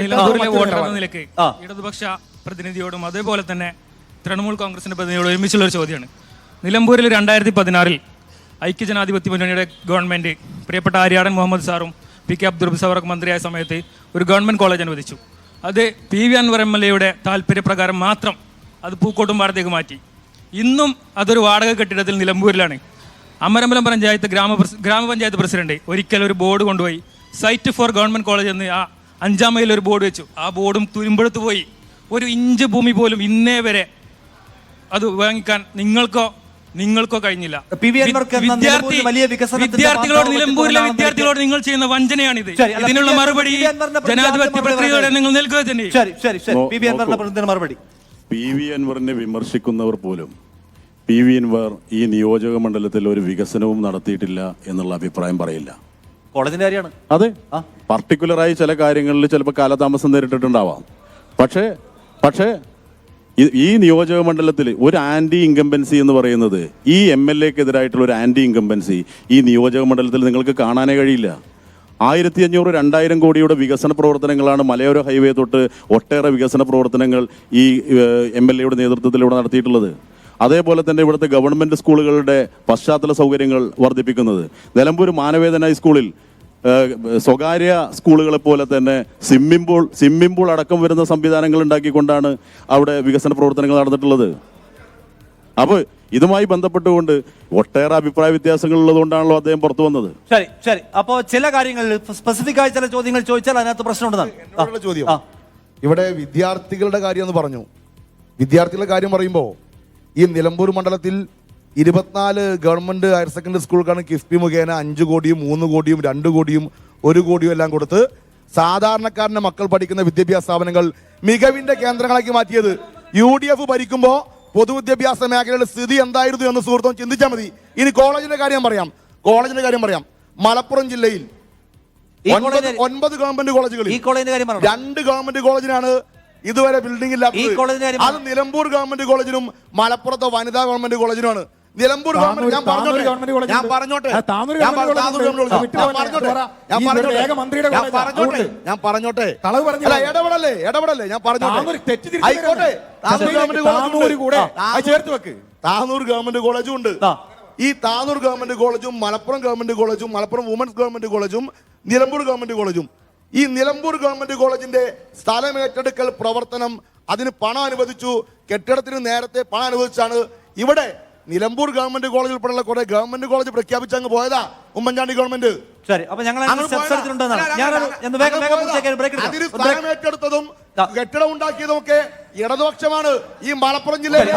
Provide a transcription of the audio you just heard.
നിലമ്പൂരിലെ ആ, വോട്ടർ എന്ന നിലയ്ക്ക് ഇടതുപക്ഷ പ്രതിനിധിയോടും അതേപോലെ തന്നെ തൃണമൂൽ കോൺഗ്രസിന്റെ പ്രതിനിധിയോടും ഒരുമിച്ചുള്ള ഒരു ചോദ്യമാണ്. നിലമ്പൂരിൽ രണ്ടായിരത്തി പതിനാറിൽ ഐക്യജനാധിപത്യ മുന്നണിയുടെ ഗവൺമെന്റ് പ്രിയപ്പെട്ട ആര്യാടൻ മുഹമ്മദ് സാറും പി കെ അബ്ദുൾ സവറൊക്കെ മന്ത്രിയായ സമയത്ത് ഒരു ഗവൺമെന്റ് കോളേജ് അനുവദിച്ചു. അത് P V Anvar M L എയുടെ താല്പര്യപ്രകാരം മാത്രം അത് പൂക്കോട്ടും പാടത്തേക്ക് മാറ്റി. ഇന്നും അതൊരു വാടക കെട്ടിടത്തിൽ നിലമ്പൂരിലാണ്. അമരമ്പലം പഞ്ചായത്ത് ഗ്രാമ ഗ്രാമപഞ്ചായത്ത് പ്രസിഡന്റ് ഒരിക്കൽ ഒരു ബോർഡ് കൊണ്ടുപോയി സൈറ്റ് ഫോർ ഗവൺമെന്റ് കോളേജ് എന്ന് ആ അഞ്ചാം മൈലിൽ ഒരു ബോർഡ് വെച്ചു. ആ ബോർഡും തുരുമ്പെടുത്ത് പോയി. ഒരു ഇഞ്ച് ഭൂമി പോലും ഇന്നേ വരെ അത് വാങ്ങിക്കാൻ നിങ്ങൾക്കോ നിങ്ങൾക്കോ കഴിഞ്ഞില്ല. പി എന്ന നിലമ്പൂരിൽ വലിയ വികസന വിദ്യാർത്ഥികളോട് നിലമ്പൂരിലെ വിദ്യാർത്ഥികളോട് നിങ്ങൾ ചെയ്യുന്ന വഞ്ചനയാണിത്. ഇതിനുള്ള മറുപടി ജനാധിപത്യ പ്രക്രിയയോടെ നിങ്ങൾ നൽകുക തന്നെ മറുപടി. പി വി അൻവറിനെ വിമർശിക്കുന്നവർ പോലും പി വി അൻവർ ഈ നിയോജക മണ്ഡലത്തിൽ ഒരു വികസനവും നടത്തിയിട്ടില്ല എന്നുള്ള അഭിപ്രായം പറയില്ല. കോളേജിന്റെ കാര്യമാണ്. അതെ. പർട്ടിക്കുലർ ആയി ചില കാര്യങ്ങളിൽ ചിലപ്പോൾ കാലതാമസം നേരിട്ടിട്ടുണ്ടാവാം. പക്ഷേ പക്ഷേ ഈ- നിയോജക മണ്ഡലത്തിൽ ഒരു ആന്റി ഇൻകംബൻസി എന്ന് പറയുന്നത് ഈ എം എൽ എക്കെതിരായിട്ടുള്ള ഒരു ആന്റി ഇൻകംബൻസി ഈ നിയോജക മണ്ഡലത്തിൽ നിങ്ങൾക്ക് കാണാനേ കഴിയില്ല. ആയിരത്തി അഞ്ഞൂറ് രണ്ടായിരം കോടിയുടെ വികസന പ്രവർത്തനങ്ങളാണ് മലയോര ഹൈവേ തൊട്ട് ഒട്ടേറെ വികസന പ്രവർത്തനങ്ങൾ ഈ എം എൽ എയുടെ നേതൃത്വത്തിൽ ഇവിടെ നടത്തിയിട്ടുള്ളത്. അതേപോലെ തന്നെ ഇവിടുത്തെ ഗവൺമെന്റ് സ്കൂളുകളുടെ പശ്ചാത്തല സൗകര്യങ്ങൾ വർദ്ധിപ്പിക്കുന്നത്. നിലമ്പൂർ മാനവേദന ഹൈസ്കൂളിൽ ഏഹ്, സ്വകാര്യ സ്കൂളുകളെ പോലെ തന്നെ സ്വിമ്മിംഗ് പൂൾ സ്വിമ്മിംഗ് പൂൾ അടക്കം വരുന്ന സംവിധാനങ്ങൾ ഉണ്ടാക്കിക്കൊണ്ടാണ് അവിടെ വികസന പ്രവർത്തനങ്ങൾ നടന്നിട്ടുള്ളത്. അപ്പോൾ ഇതുമായി ബന്ധപ്പെട്ടുകൊണ്ട് ഒട്ടേറെ അഭിപ്രായ വ്യത്യാസങ്ങൾ ഉള്ളതുകൊണ്ടാണല്ലോ അദ്ദേഹം പുറത്തു വന്നത്. ശരി ശരി. അപ്പോൾ ചില കാര്യങ്ങൾ സ്പെസിഫിക് ആയി ചില ചോദ്യങ്ങൾ ചോദിച്ചാൽ അതിനകത്ത് പ്രശ്നമുണ്ടെന്നാണ് ആ. ചോദ്യം. ഇവിടെ വിദ്യാർത്ഥികളുടെ കാര്യം എന്ന് പറഞ്ഞു. വിദ്യാർത്ഥികളുടെ കാര്യം പറയുമ്പോൾ ഈ നിലമ്പൂർ മണ്ഡലത്തിൽ ഇരുപത്തിനാല് ഗവൺമെന്റ് ഹയർ സെക്കൻഡറി സ്കൂളുകൾക്കാണ് കിഫ്ബി മുഖേന അഞ്ച് കോടിയും മൂന്ന് കോടിയും രണ്ട് കോടിയും ഒരു കോടിയും എല്ലാം കൊടുത്ത് സാധാരണക്കാരന്റെ മക്കൾ പഠിക്കുന്ന വിദ്യാഭ്യാസ സ്ഥാപനങ്ങൾ മികവിന്റെ കേന്ദ്രങ്ങളാക്കി മാറ്റിയത്. യു ഡി എഫ് ഭരിക്കുമ്പോൾ പൊതുവിദ്യാഭ്യാസ മേഖലയുടെ സ്ഥിതി എന്തായിരുന്നു എന്ന് സുഹൃത്തും ചിന്തിച്ചാൽ മതി. ഇനി കോളേജിന്റെ കാര്യം പറയാം. കോളേജിന്റെ കാര്യം പറയാം. മലപ്പുറം ജില്ലയിൽ ഒൻപത് ഗവൺമെന്റ് കോളേജുകൾ രണ്ട് ഗവൺമെന്റ് കോളേജിനാണ് ഇതുവരെ ബിൽഡിംഗ് ഇല്ലാത്തത്. അത് നിലമ്പൂർ ഗവൺമെന്റ് കോളേജിനും മലപ്പുറത്തെ വനിതാ ഗവൺമെന്റ് കോളേജിനുമാണ് നിലമ്പൂർ ഞാൻ പറഞ്ഞോട്ടെ. ഞാൻ പറഞ്ഞോട്ടെ. ഞാൻ പറഞ്ഞോട്ടെ. ഞാൻ പറഞ്ഞോട്ടെ. ഇടപെടല്ലേ? ഇടപെടല്ലേ? ഞാൻ ആയിക്കോട്ടെ. ചേർത്ത് വെക്ക്. താനൂർ ഗവൺമെന്റ് കോളേജും ഉണ്ട്. ഈ താനൂർ ഗവൺമെന്റ് കോളേജും മലപ്പുറം ഗവൺമെന്റ് കോളേജും മലപ്പുറം വുമൻസ് ഗവൺമെന്റ് കോളേജും നിലമ്പൂർ ഗവൺമെന്റ് കോളേജും ഈ നിലമ്പൂർ ഗവൺമെന്റ് കോളേജിന്റെ സ്ഥലം ഏറ്റെടുക്കൽ പ്രവർത്തനം അതിന് പണം അനുവദിച്ചു. കെട്ടിടത്തിന് നേരത്തെ പണം അനുവദിച്ചാണ് ഇവിടെ നിലമ്പൂർ ഗവൺമെന്റ് കോളേജിൽ ഉൾപ്പെടെയുള്ള കുറെ ഗവൺമെന്റ് കോളേജ് പ്രഖ്യാപിച്ച അങ്ങ് പോയതാ ഉമ്മൻചാണ്ടി ഗവൺമെന്റ്. ശരി അപ്പൊ ഞങ്ങൾ അതിന് ഏറ്റെടുത്തതും. കെട്ടിടം ഉണ്ടാക്കിയതും ഒക്കെ ഇടതുപക്ഷമാണ് ഈ മലപ്പുറം ജില്ലയിലെ